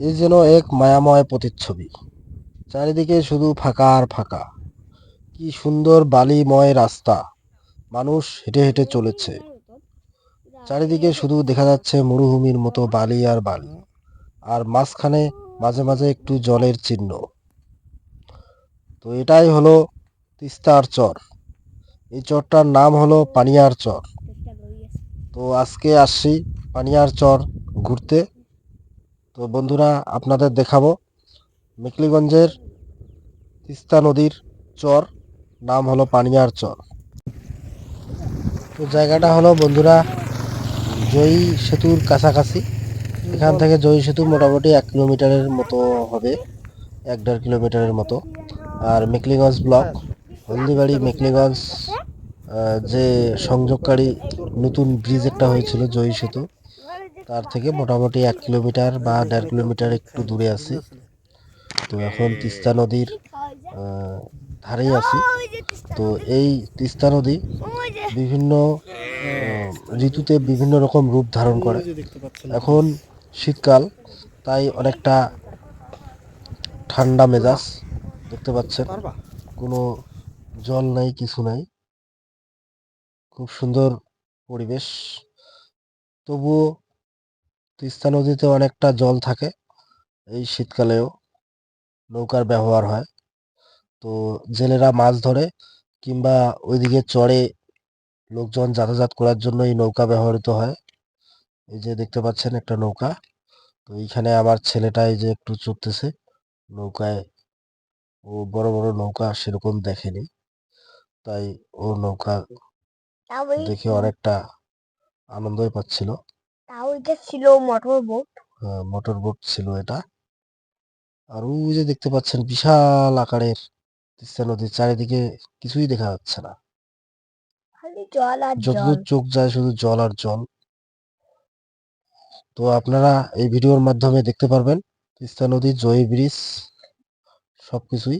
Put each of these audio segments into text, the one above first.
এ যেন এক মায়াময় প্রতিচ্ছবি। চারিদিকে শুধু ফাঁকা আর ফাঁকা। কি সুন্দর বালিময় রাস্তা। মানুষ হেঁটে হেঁটে চলেছে। চারিদিকে শুধু দেখা যাচ্ছে মরুভূমির মতো বালি আর বালি। আর মাঝখানে মাঝে মাঝে একটু জলের চিহ্ন। তো এটাই হলো তিস্তার চর। এই চরটার নাম হলো পানিয়ার চর। তো আজকে আসছি পানিয়ার চর ঘুরতে। তো বন্ধুরা, আপনাদের দেখাবো মেকলিগঞ্জের তিস্তা নদীর চর, নাম হলো পানিয়ার চর। তো জায়গাটা হলো বন্ধুরা, জয়ী সেতুর কাছাকাছি। এখান থেকে জয়ী সেতু মোটামুটি এক কিলোমিটারের মতো হবে, এক দেড় কিলোমিটারের মতো। আর মেকলিগঞ্জ ব্লক, হলদিবাড়ি মেকলিগঞ্জ যে সংযোগকারী নতুন ব্রিজ একটা হয়েছিল জয়ী সেতু তার থেকে মোটামুটি এক কিলোমিটার বা দেড় কিলোমিটার একটু দূরে আছি। তো এখন তিস্তা নদীর ধারেই আছি। তো এই তিস্তা নদী বিভিন্ন ঋতুতে বিভিন্ন রকম রূপ ধারণ করে। এখন শীতকাল, তাই অনেকটা ঠান্ডা মেজাজ দেখতে পাচ্ছেন। কোনো জল নাই, কিছু নাই। খুব সুন্দর পরিবেশ। তবুও তিস্তা নদীতে অনেকটা জল থাকে। এই শীতকালেও নৌকার ব্যবহার হয়। তো জেলেরা মাছ ধরে কিংবা ওইদিকে চড়ে লোকজন যাতায়াত করার জন্য এই নৌকা ব্যবহৃত হয়। এই যে দেখতে পাচ্ছেন একটা নৌকা। তো এইখানে আমার ছেলেটা এই যে একটু চড়তেছে নৌকায়। ও বড় বড় নৌকা সেরকম দেখেনি। তাই ও নৌকা দেখে অনেকটা আনন্দই পাচ্ছিল। তাও এটা ছিল মোটর বোট মোটর বোট ছিল এটা। আর ওই যে দেখতে পাচ্ছেন বিশাল আকারের তিস্তা নদীর চারিদিকে কিছুই দেখা যাচ্ছে না। খালি জল আর জল। যতদূর চোখ যায় শুধু জল আর জল। তো আপনারা এই ভিডিওর মাধ্যমে দেখতে পারবেন তিস্তা নদীর জয়ী ব্রিজ সবকিছুই।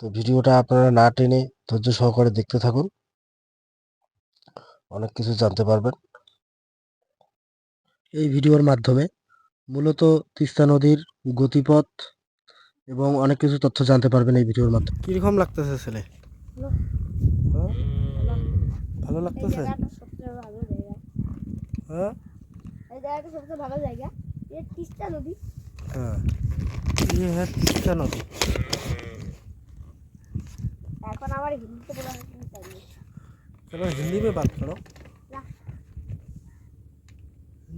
তো ভিডিওটা আপনারা না টেনে ধৈর্য সহকারে দেখতে থাকুন। অনেক কিছু জানতে পারবেন। এই ভিডিওর মাধ্যমে মূলত তিস্তা নদীর গতিপথ এবং অনেক কিছু তথ্য জানতে পারবেন এই ভিডিওর মাধ্যমে কিরকম লাগতেছে ছেলে হ্যাঁ? ভালো এই লাগতেছে জায়গাটা সবচেয়ে ভালো জায়গা হ্যাঁ এই জায়গাটা সবচেয়ে ভালো জায়গা এটা তিস্তা নদী हाँ ये है तिस्ता नदी এখন আমার হিন্দিতে বলা হচ্ছে না তাই। चलो हिंदी में बात करो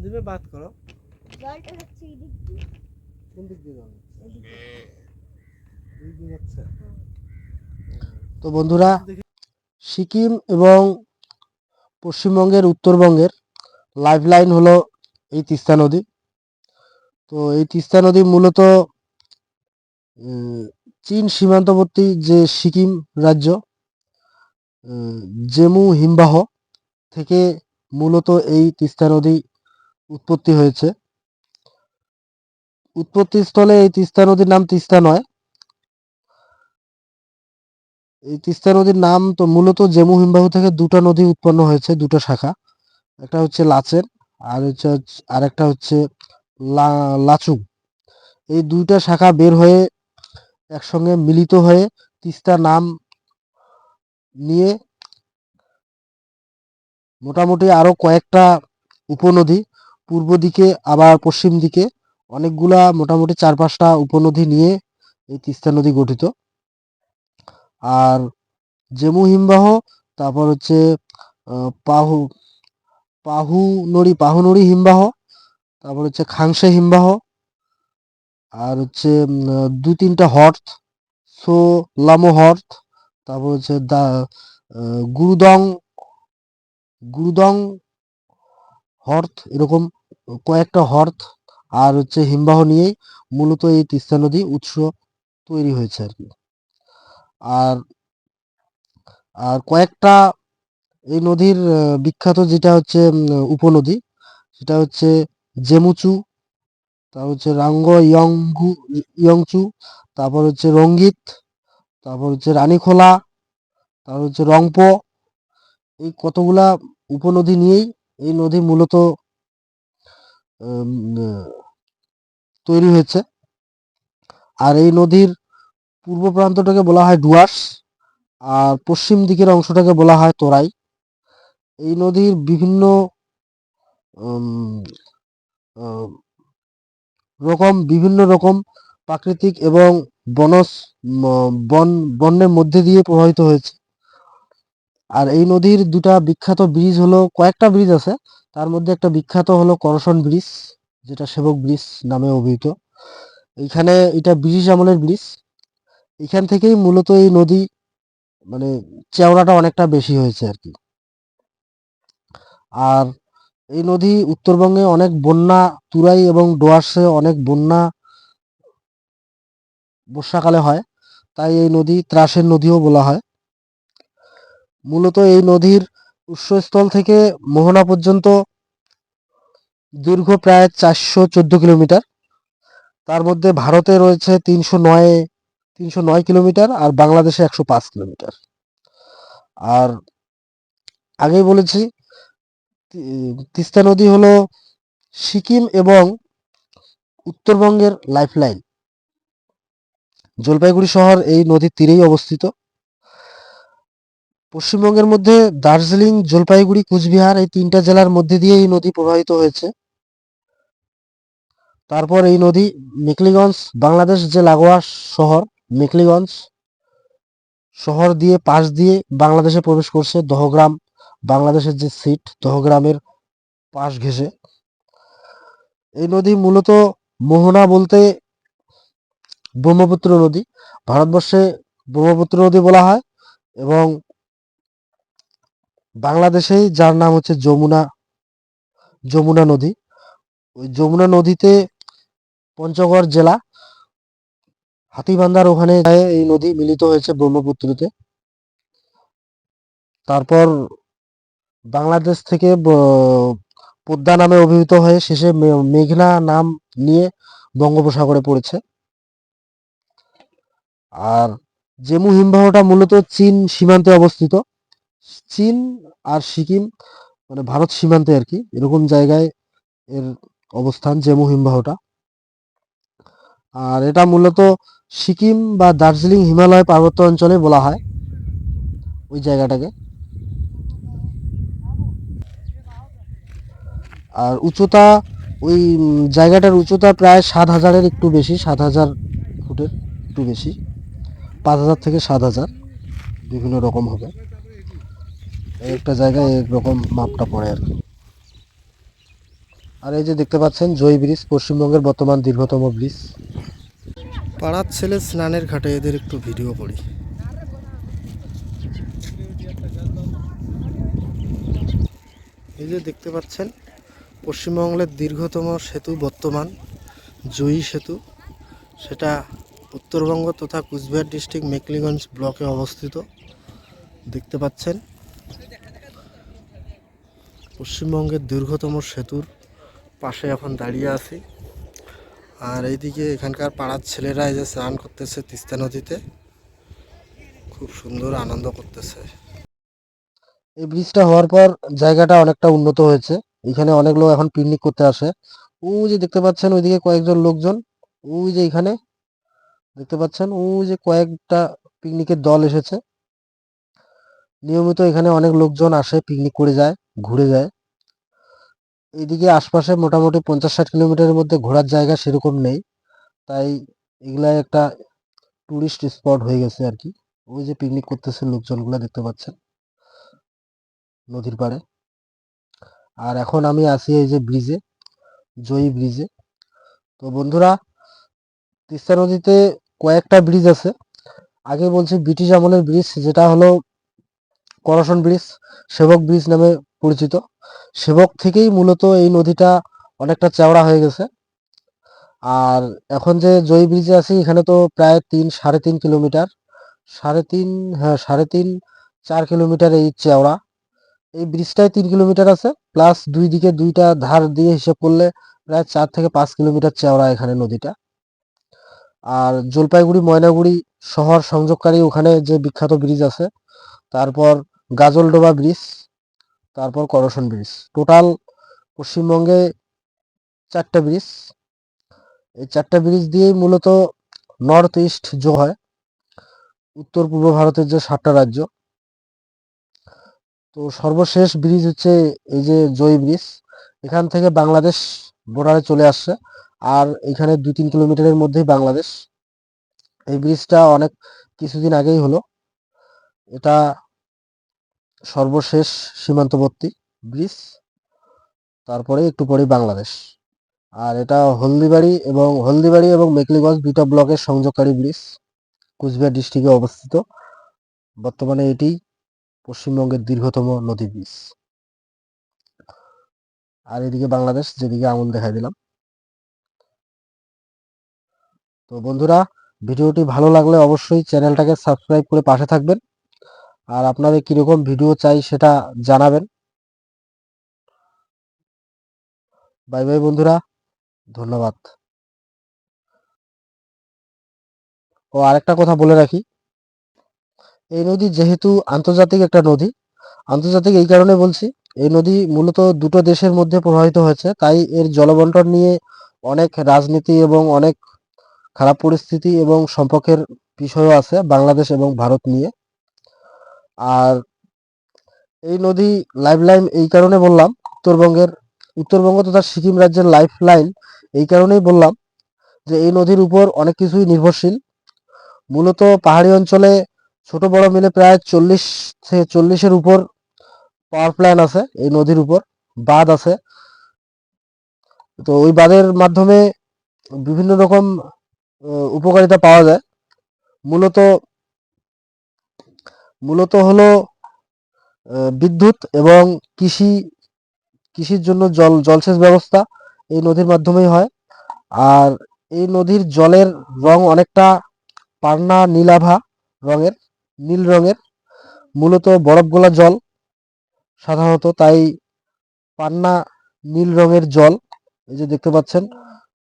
দিবে বাদ করো। জলটা হচ্ছে এই দিক দিয়ে। কোন দিক দিয়ে তো বন্ধুরা সিকিম এবং পশ্চিমবঙ্গের উত্তরবঙ্গের লাইফ লাইন হলো এই তিস্তা নদী। তো এই তিস্তা নদী মূলত চীন সীমান্তবর্তী যে সিকিম রাজ্য জেমু হিমবাহ থেকে মূলত এই তিস্তা নদী উৎপত্তি হয়েছে। উৎপত্তি স্থলে এই তিস্তা নদীর নাম তিস্তা নয়। এই তিস্তা নদীর নাম তো মূলত জেমু হিমবাহ থেকে দুটো নদী উৎপন্ন হয়েছে, দুটো শাখা। একটা হচ্ছে লাচেন, আর হচ্ছে আর একটা হচ্ছে লাচুং। এই দুইটা শাখা বের হয়ে একসঙ্গে মিলিত হয়ে তিস্তা নাম নিয়ে মোটামুটি আরও কয়েকটা উপনদী পূর্ব দিকে আবার পশ্চিম দিকে অনেকগুলা মোটামুটি চার পাঁচটা উপনদী নিয়ে এই তিস্তা নদী গঠিত। আর জেমু হিমবাহ তারপর হচ্ছে আহ, পাহু নড়ি পাহু নড়ি হিমবাহ তারপর হচ্ছে খাংসে হিমবাহ আর হচ্ছে দু তিনটা হর্থ সো লামো হর্থ তারপর হচ্ছে দা গুরুদং গুরুদং হর্থ এরকম কয়েকটা হর্থ আর হচ্ছে হিমবাহ নিয়েই মূলত এই তিস্তা নদী উৎস তৈরি হয়েছে আর কি। আর আর কয়েকটা এই নদীর বিখ্যাত যেটা হচ্ছে উপনদী সেটা হচ্ছে জেমুচু, তারপর হচ্ছে রাঙ্গ ইয়ংগু ইয়ংচু, তারপর হচ্ছে রঙ্গিত, তারপর হচ্ছে রানীখোলা, তারপর হচ্ছে রংপো, এই কতগুলা উপনদী নিয়েই এই নদী মূলত তৈরি হয়েছে। আর এই নদীর পূর্ব প্রান্তটাকে বলা হয় ডুয়ার্স, আর পশ্চিম দিকের অংশটাকে বলা হয় তোরাই। এই নদীর বিভিন্ন রকম বিভিন্ন রকম প্রাকৃতিক এবং বনস বন, বন্যের মধ্যে দিয়ে প্রবাহিত হয়েছে। আর এই নদীর দুটা বিখ্যাত ব্রিজ হলো, কয়েকটা ব্রিজ আছে তার মধ্যে একটা বিখ্যাত হলো করশন ব্রিজ, যেটা সেবক ব্রিজ নামে অভিহিত। এইখানে এটা ব্রিটিশ আমলের ব্রিজ। এখান থেকেই মূলত এই নদী মানে চেওড়াটা অনেকটা বেশি হয়েছে আর কি। আর এই নদী উত্তরবঙ্গে অনেক বন্যা তুরাই এবং ডোয়ার্সে অনেক বন্যা বর্ষাকালে হয়, তাই এই নদী ত্রাসের নদীও বলা হয়। মূলত এই নদীর উৎসস্থল থেকে মোহনা পর্যন্ত দীর্ঘ প্রায় চারশো চোদ্দ কিলোমিটার। তার মধ্যে ভারতে রয়েছে তিনশো নয় তিনশো নয় কিলোমিটার আর বাংলাদেশে একশো পাঁচ কিলোমিটার। আর আগেই বলেছি তিস্তা নদী হলো সিকিম এবং উত্তরবঙ্গের লাইফলাইন। জলপাইগুড়ি শহর এই নদীর তীরেই অবস্থিত। পশ্চিমবঙ্গের মধ্যে দার্জিলিং, জলপাইগুড়ি, কুচবিহার এই তিনটা জেলার মধ্যে দিয়ে এই নদী প্রবাহিত হয়েছে। তারপর এই নদী মেকলিগঞ্জ বাংলাদেশ যে লাগোয়া শহর মেকলিগঞ্জ শহর দিয়ে পাশ দিয়ে বাংলাদেশে প্রবেশ করছে দহগ্রাম, বাংলাদেশের যে সিট, দহগ্রামের পাশ ঘেঁষে। এই নদী মূলত মোহনা বলতে ব্রহ্মপুত্র নদী। ভারতবর্ষে ব্রহ্মপুত্র নদী বলা হয় এবং বাংলাদেশেই যার নাম হচ্ছে যমুনা যমুনা নদী। ওই যমুনা নদীতে পঞ্চগড় জেলা, হাতিবান্ধার ওখানে এই নদী মিলিত হয়েছে ব্রহ্মপুত্রতে। তারপর বাংলাদেশ থেকে পদ্মা নামে অভিহিত হয়ে শেষে মেঘনা নাম নিয়ে বঙ্গোপসাগরে পড়েছে। আর জেমু হিমবাহটা মূলত চীন সীমান্তে অবস্থিত। চীন আর সিকিম মানে ভারত সীমান্তে আর কি, এরকম জায়গায় এর অবস্থান জেমু হিমবাহটা আর এটা মূলত সিকিম বা দার্জিলিং হিমালয় পার্বত্য অঞ্চলে বলা হয়, ওই জায়গাটাকে। আর উচ্চতা, ওই জায়গাটার উচ্চতা প্রায় সাত হাজারের একটু বেশি, সাত হাজার ফুটের একটু বেশি, পাঁচ হাজার থেকে সাত হাজার, বিভিন্ন রকম হবে। একটা জায়গায় এক রকম মাপটা পড়ে আর কি। আর এই যে দেখতে পাচ্ছেন, জয় ব্রিজ, পশ্চিমবঙ্গের বর্তমান দীর্ঘতম ব্রিজ। পাড়ার ছেলে স্নানের ঘাটে এদের একটু ভিডিও করি। এই যে দেখতে পাচ্ছেন, পশ্চিমবঙ্গের দীর্ঘতম সেতু বর্তমান, জয়ী সেতু। সেটা উত্তরবঙ্গ তথা কুচবিহার ডিস্ট্রিক্ট মেকলিগঞ্জ ব্লকে অবস্থিত। দেখতে পাচ্ছেন পশ্চিমবঙ্গের দীর্ঘতম সেতুর পাশে এখন দাঁড়িয়ে আছি। আর এইদিকে এখানকার পাড়ার ছেলেরা এই যে স্নান করতেছে তিস্তা নদীতে, খুব সুন্দর আনন্দ করতেছে। এই ব্রিজটা হওয়ার পর জায়গাটা অনেকটা উন্নত হয়েছে। এখানে অনেক লোক এখন পিকনিক করতে আসে। ওই যে দেখতে পাচ্ছেন ওইদিকে কয়েকজন লোকজন, ওই যে এখানে দেখতে পাচ্ছেন ওই যে কয়েকটা পিকনিকের দল এসেছে। নিয়মিত এখানে অনেক লোকজন আসে পিকনিক করে যায়। ঘুরে যায়। এইদিকে আশপাশে মোটামুটি পঞ্চাশ ষাট কিলোমিটারের মধ্যে ঘোরার জায়গা সেরকম নেই। তাই এগুলা একটা টুরিস্ট স্পট হয়ে গেছে আর কি। ওই যে পিকনিক করতেছে লোকজনগুলা দেখতে পাচ্ছেন। নদীর পাড়ে। আর এখন আমি আছি এই যে ব্রিজে জয়ী ব্রিজে তো বন্ধুরা, তিস্তা নদীতে কয়েকটা ব্রিজ আছে। আগে বলছি ব্রিটিশ আমলের ব্রিজ যেটা হলো করশন ব্রিজ সেবক ব্রিজ নামে পরিচিত। সেবক থেকেই মূলত এই নদীটা অনেকটা চওড়া হয়ে গেছে। আর এখন যে জয়ী ব্রিজে আছি, এখানে তো প্রায় তিন, সাড়ে তিন কিলোমিটার। সাড়ে তিন হ্যাঁ সাড়ে তিন, চার কিলোমিটার এই চওড়া। এই ব্রিজটায় তিন কিলোমিটার আছে, প্লাস দুই দিকে দুইটা ধার দিয়ে হিসেব করলে প্রায় চার থেকে পাঁচ কিলোমিটার চওড়া এখানে নদীটা। আর জলপাইগুড়ি, ময়নাগুড়ি শহর সংযোগকারী ওখানে যে বিখ্যাত ব্রিজ আছে, তারপর গাজলডোবা ব্রিজ তারপর করশন ব্রিজ। টোটাল পশ্চিমবঙ্গে চারটা ব্রিজ। এই চারটা ব্রিজ দিয়েই মূলত নর্থ ইস্ট যোগ হয়। উত্তর পূর্ব ভারতের যে সাতটা রাজ্য। তো সর্বশেষ ব্রিজ হচ্ছে এই যে জয় ব্রিজ। এখান থেকে বাংলাদেশ বর্ডারে চলে আসছে। আর এখানে দুই তিন কিলোমিটারের মধ্যেই বাংলাদেশ। এই ব্রিজটা অনেক কিছুদিন আগেই হলো। এটা সর্বশেষ সীমান্তবর্তী ব্রিজ তারপরে একটু পরেই বাংলাদেশ। আর এটা হলদিবাড়ি এবং হলদিবাড়ি এবং মেকলিগঞ্জ দুইটা ব্লকের সংযোগকারী ব্রিজ কুচবিহার ডিস্ট্রিক্টে অবস্থিত। বর্তমানে এটি পশ্চিমবঙ্গের দীর্ঘতম নদী ব্রিজ আর এদিকে বাংলাদেশ, যেদিকে আঙুল দেখাই দিলাম। তো বন্ধুরা, ভিডিওটি ভালো লাগলে অবশ্যই চ্যানেলটাকে সাবস্ক্রাইব করে পাশে থাকবেন। আর আপনাদের কীরকম ভিডিও চাই সেটা জানাবেন। বাই বাই বন্ধুরা, ধন্যবাদ। ও আরেকটা কথা বলে রাখি। এই নদী যেহেতু আন্তর্জাতিক একটা নদী, আন্তর্জাতিক এই কারণে বলছি, এই নদী মূলত দুটো দেশের মধ্যে প্রবাহিত হয়েছে, তাই এর জলবন্টন নিয়ে অনেক রাজনীতি এবং অনেক খারাপ পরিস্থিতি এবং সম্পর্কের বিষয়ও আছে বাংলাদেশ এবং ভারত নিয়ে। আর এই নদী লাইফ লাইন এই কারণে বললাম, উত্তরবঙ্গের, উত্তরবঙ্গ তথা সিকিম রাজ্যের লাইফ লাইন এই কারণেই বললাম যে এই নদীর উপর অনেক কিছুই নির্ভরশীল। মূলত পাহাড়ি অঞ্চলে ছোট বড় মিলে প্রায় চল্লিশ থেকে চল্লিশের উপর পাওয়ার প্ল্যান্ট আছে এই নদীর উপর, বাঁধ আছে। তো ওই বাঁধের মাধ্যমে বিভিন্ন রকম উপকারিতা পাওয়া যায়। মূলত মূলত হলো বিদ্যুৎ এবং কৃষি, কৃষির জন্য জল, জলসেচ ব্যবস্থা এই নদীর মাধ্যমেই হয়। আর এই নদীর জলের রং অনেকটা পান্না নীলাভা রঙের, নীল রঙের। মূলত বরফ গোলা জল সাধারণত, তাই পান্না নীল রঙের জল, এই যে দেখতে পাচ্ছেন,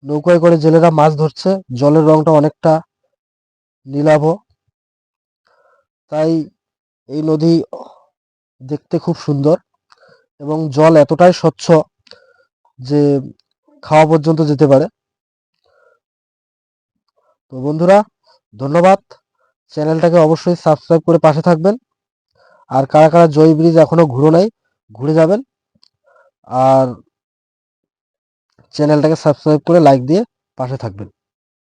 নৌকায় করে জেলেরা মাছ ধরছে, জলের রংটা অনেকটা নীলাভ। তাই এই নদী দেখতে খুব সুন্দর এবং জল এতটাই স্বচ্ছ যে খাওয়া পর্যন্ত যেতে পারে। তো বন্ধুরা, ধন্যবাদ। চ্যানেলটাকে অবশ্যই সাবস্ক্রাইব করে পাশে থাকবেন। আর কারা কারা জয় ব্রিজ এখনও ঘুরো নাই, ঘুরে যাবেন। আর চ্যানেলটাকে সাবস্ক্রাইব করে লাইক দিয়ে পাশে থাকবেন।